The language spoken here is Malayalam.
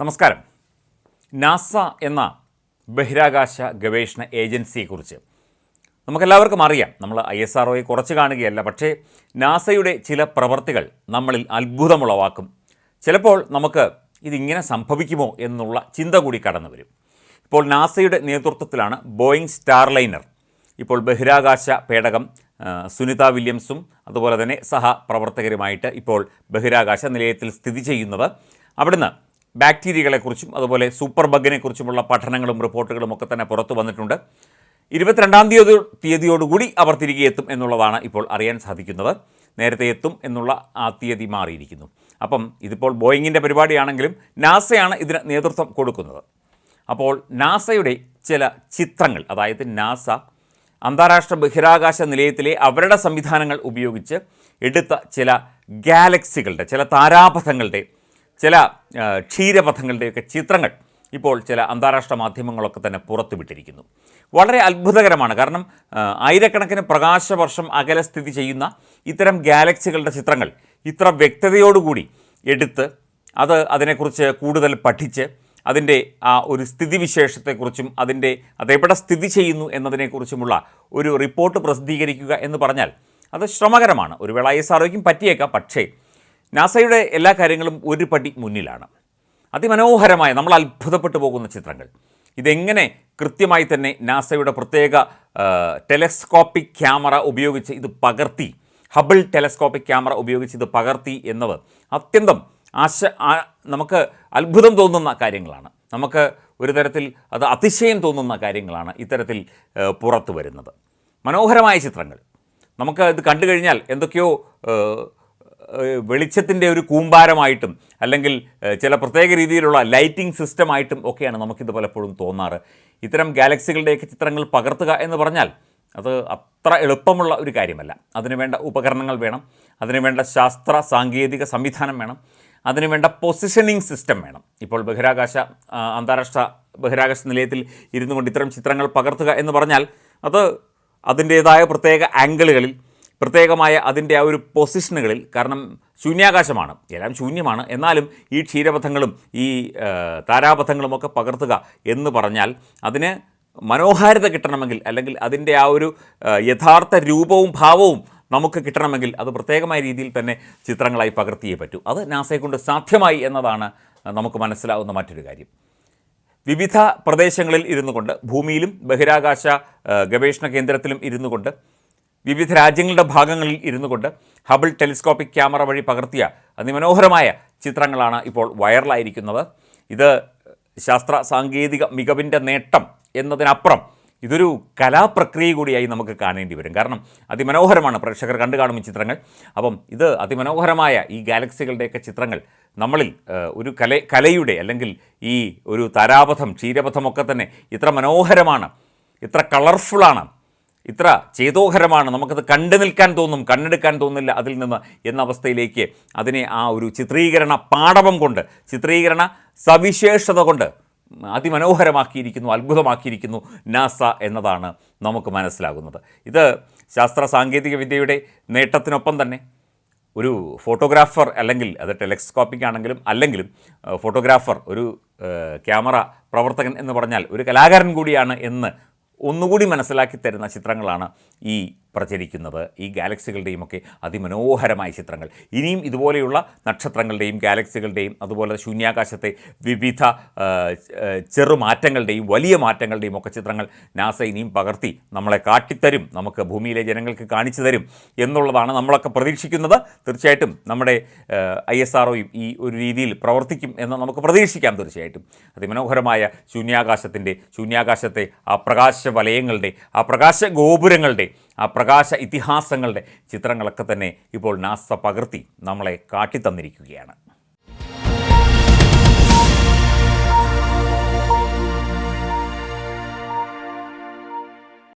നമസ്കാരം. നാസ എന്ന ബഹിരാകാശ ഗവേഷണ ഏജൻസിയെക്കുറിച്ച് നമുക്കെല്ലാവർക്കും അറിയാം. നമ്മൾ ഐ എസ് ആർ കുറച്ച് കാണുകയല്ല പക്ഷേ നാസയുടെ ചില പ്രവർത്തികൾ നമ്മളിൽ അത്ഭുതമുളവാക്കും. ചിലപ്പോൾ നമുക്ക് ഇതിങ്ങനെ സംഭവിക്കുമോ എന്നുള്ള ചിന്ത കൂടി കടന്നു വരും. ഇപ്പോൾ നാസയുടെ നേതൃത്വത്തിലാണ് ബോയിങ് സ്റ്റാർലൈനർ. ഇപ്പോൾ ബഹിരാകാശ പേടകം സുനിത വില്യംസും അതുപോലെ തന്നെ സഹപ്രവർത്തകരുമായിട്ട് ഇപ്പോൾ ബഹിരാകാശ നിലയത്തിൽ സ്ഥിതി ചെയ്യുന്നത് അവിടുന്ന് ബാക്ടീരിയകളെക്കുറിച്ചും അതുപോലെ സൂപ്പർ ബഗിനെക്കുറിച്ചുമുള്ള പഠനങ്ങളും റിപ്പോർട്ടുകളും ഒക്കെ തന്നെ പുറത്തു വന്നിട്ടുണ്ട്. ഇരുപത്തിരണ്ടാം തീയതി തീയതിയോടുകൂടി അവർ തിരികെ എത്തും എന്നുള്ളതാണ് ഇപ്പോൾ അറിയാൻ സാധിക്കുന്നത്. നേരത്തെ എത്തും എന്നുള്ള ആ തീയതി മാറിയിരിക്കുന്നു. അപ്പം ഇതിപ്പോൾ ബോയിങ്ങിന്റെ പരിപാടിയാണെങ്കിലും നാസയാണ് ഇതിന് നേതൃത്വം കൊടുക്കുന്നത്. അപ്പോൾ നാസയുടെ ചില ചിത്രങ്ങൾ അതായത് നാസ അന്താരാഷ്ട്ര ബഹിരാകാശ നിലയത്തിലെ അവരുടെ സംവിധാനങ്ങൾ ഉപയോഗിച്ച് എടുത്ത ചില ഗാലക്സികളുടെ ചില താരാപഥങ്ങളുടെ ചില ക്ഷീരപഥങ്ങളുടെയൊക്കെ ചിത്രങ്ങൾ ഇപ്പോൾ ചില അന്താരാഷ്ട്ര മാധ്യമങ്ങളൊക്കെ തന്നെ പുറത്തുവിട്ടിരിക്കുന്നു. വളരെ അത്ഭുതകരമാണ്. കാരണം ആയിരക്കണക്കിന് പ്രകാശവർഷം അകലെ സ്ഥിതി ചെയ്യുന്ന ഇത്തരം ഗാലക്സികളുടെ ചിത്രങ്ങൾ ഇത്ര വ്യക്തതയോടുകൂടി എടുത്ത് അത് അതിനെക്കുറിച്ച് കൂടുതൽ പഠിച്ച് അതിന്റെ ആ ഒരു സ്ഥിതിവിശേഷത്തെക്കുറിച്ചും അതിന്റെ അതെവിടെ സ്ഥിതി ചെയ്യുന്നു എന്നതിനെക്കുറിച്ചുമുള്ള ഒരു റിപ്പോർട്ട് പ്രസിദ്ധീകരിക്കുക എന്ന് പറഞ്ഞാൽ അത് ശ്രമകരമാണ്. ഒരു വേള ഐ എസ് ആർഒയ്ക്കും പറ്റിയേക്കാം. പക്ഷേ നാസയുടെ എല്ലാ കാര്യങ്ങളും ഒരു പടി മുന്നിലാണ്. അതിമനോഹരമായ നമ്മൾ അത്ഭുതപ്പെട്ടു പോകുന്ന ചിത്രങ്ങൾ. ഇതെങ്ങനെ കൃത്യമായി തന്നെ നാസയുടെ പ്രത്യേക ടെലസ്കോപ്പിക് ക്യാമറ ഉപയോഗിച്ച് ഇത് പകർത്തി ഹബിൾ ടെലസ്കോപ്പിക് ക്യാമറ ഉപയോഗിച്ച് ഇത് പകർത്തി എന്നത് അത്യന്തം ആശ നമുക്ക് അത്ഭുതം തോന്നുന്ന കാര്യങ്ങളാണ്. നമുക്ക് ഒരു തരത്തിൽ അത് അതിശയം തോന്നുന്ന കാര്യങ്ങളാണ് ഇത്തരത്തിൽ പുറത്തു വരുന്നത്. മനോഹരമായ ചിത്രങ്ങൾ. നമുക്ക് ഇത് കണ്ടു കഴിഞ്ഞാൽ എന്തൊക്കെയോ വെളിച്ചത്തിന്റെ ഒരു കൂമ്പാരമായിട്ടും അല്ലെങ്കിൽ ചില പ്രത്യേക രീതിയിലുള്ള ലൈറ്റിംഗ് സിസ്റ്റമായിട്ടും ഒക്കെയാണ് നമുക്കിത് പലപ്പോഴും തോന്നാറ്. ഇത്തരം ഗാലക്സികളുടെയൊക്കെ ചിത്രങ്ങൾ പകർത്തുക എന്ന് പറഞ്ഞാൽ അത് അത്ര എളുപ്പമുള്ള ഒരു കാര്യമല്ല. അതിനുവേണ്ട ഉപകരണങ്ങൾ വേണം അതിനുവേണ്ട ശാസ്ത്ര സാങ്കേതിക സംവിധാനം വേണം അതിനുവേണ്ട പൊസിഷനിങ് സിസ്റ്റം വേണം. ഇപ്പോൾ ബഹിരാകാശ അന്താരാഷ്ട്ര ബഹിരാകാശ നിലയത്തിൽ ഇരുന്നു കൊണ്ട് ഇത്തരം ചിത്രങ്ങൾ പകർത്തുക എന്ന് പറഞ്ഞാൽ അത് അതിന്റേതായ പ്രത്യേക ആംഗിളുകളിൽ പ്രത്യേകമായ അതിന്റെ ആ ഒരു പൊസിഷനുകളിൽ കാരണം ശൂന്യാകാശമാണ് എല്ലാം ശൂന്യമാണ്. എന്നാലും ഈ ക്ഷീരപഥങ്ങളും ഈ താരാപഥങ്ങളുമൊക്കെ പകർത്തുക എന്ന് പറഞ്ഞാൽ അതിന് മനോഹാരിത കിട്ടണമെങ്കിൽ അല്ലെങ്കിൽ അതിന്റെ ആ ഒരു യഥാർത്ഥ രൂപവും ഭാവവും നമുക്ക് കിട്ടണമെങ്കിൽ അത് പ്രത്യേകമായ രീതിയിൽ തന്നെ ചിത്രങ്ങളായി പകർത്തിയേ പറ്റൂ. അത് നാസയെ കൊണ്ട് സാധ്യമായി എന്നതാണ് നമുക്ക് മനസ്സിലാവുന്ന മറ്റൊരു കാര്യം. വിവിധ പ്രദേശങ്ങളിൽ ഇരുന്നു കൊണ്ട് ഭൂമിയിലും ബഹിരാകാശ ഗവേഷണ കേന്ദ്രത്തിലും ഇരുന്നു കൊണ്ട് വിവിധ രാജ്യങ്ങളുടെ ഭാഗങ്ങളിൽ ഇരുന്നു കൊണ്ട് ഹബിൾ ടെലിസ്കോപ്പിക് ക്യാമറ വഴി പകർത്തിയ അതിമനോഹരമായ ചിത്രങ്ങളാണ് ഇപ്പോൾ വൈറലായിരിക്കുന്നത്. ഇത് ശാസ്ത്ര സാങ്കേതിക മികവിന്റെ നേട്ടം എന്നതിനപ്പുറം ഇതൊരു കലാപ്രക്രിയ കൂടിയായി നമുക്ക് കാണേണ്ടി വരും. കാരണം അതിമനോഹരമാണ് പ്രേക്ഷകർ കണ്ടു കാണും ഈ ചിത്രങ്ങൾ. അപ്പം ഇത് അതിമനോഹരമായ ഈ ഗാലക്സികളുടെയൊക്കെ ചിത്രങ്ങൾ നമ്മളിൽ ഒരു കല കലയുടെ അല്ലെങ്കിൽ ഈ ഒരു താരാപഥം ക്ഷീരപഥമൊക്കെ തന്നെ ഇത്ര മനോഹരമാണ് ഇത്ര കളർഫുള്ളാണ് ഇത്ര ചേതോഹരമാണ്. നമുക്കത് കണ്ടു നിൽക്കാൻ തോന്നും കണ്ണെടുക്കാൻ തോന്നില്ല അതിൽ നിന്ന് എന്ന അവസ്ഥയിലേക്ക് അതിനെ ആ ഒരു ചിത്രീകരണ പാടവം കൊണ്ട് ചിത്രീകരണ സവിശേഷത കൊണ്ട് അതിമനോഹരമാക്കിയിരിക്കുന്നു അത്ഭുതമാക്കിയിരിക്കുന്നു നാസ എന്നതാണ് നമുക്ക് മനസ്സിലാകുന്നത്. ഇത് ശാസ്ത്ര സാങ്കേതിക വിദ്യയുടെ നേട്ടത്തിനൊപ്പം തന്നെ ഒരു ഫോട്ടോഗ്രാഫർ അല്ലെങ്കിൽ അത് ടെലസ്കോപ്പിക് ആണെങ്കിലും അല്ലെങ്കിലും ഫോട്ടോഗ്രാഫർ ഒരു ക്യാമറ പ്രവർത്തകൻ എന്ന് പറഞ്ഞാൽ ഒരു കലാകാരൻ കൂടിയാണ് എന്ന് ഒന്നുകൂടി മനസ്സിലാക്കി തരുന്ന ചിത്രങ്ങളാണ് ഈ പ്രചരിക്കുന്നത്. ഈ ഗാലക്സികളുടെയും ഒക്കെ അതിമനോഹരമായ ചിത്രങ്ങൾ. ഇനിയും ഇതുപോലെയുള്ള നക്ഷത്രങ്ങളുടെയും ഗാലക്സികളുടെയും അതുപോലെ ശൂന്യാകാശത്തെ വിവിധ ചെറുമാറ്റങ്ങളുടെയും വലിയ മാറ്റങ്ങളുടെയും ഒക്കെ ചിത്രങ്ങൾ നാസ ഇനിയും പകർത്തി നമ്മളെ കാട്ടിത്തരും. നമുക്ക് ഭൂമിയിലെ ജനങ്ങൾക്ക് കാണിച്ചു തരും എന്നുള്ളതാണ് നമ്മളൊക്കെ പ്രതീക്ഷിക്കുന്നത്. തീർച്ചയായിട്ടും നമ്മുടെ ഐ എസ് ആർഒയും ഈ ഒരു രീതിയിൽ പ്രവർത്തിക്കും എന്ന് നമുക്ക് പ്രതീക്ഷിക്കാം തീർച്ചയായിട്ടും. അതിമനോഹരമായ ശൂന്യാകാശത്തിന്റെ ശൂന്യാകാശത്തെ ആ പ്രകാശ വലയങ്ങളുടെ ആ പ്രകാശ ഗോപുരങ്ങളുടെ ആ പ്രകാശ ഇതിഹാസങ്ങളുടെ ചിത്രങ്ങളൊക്കെ തന്നെ ഇപ്പോൾ നാസ പകർത്തി നമ്മളെ കാട്ടിത്തന്നിരിക്കുകയാണ്.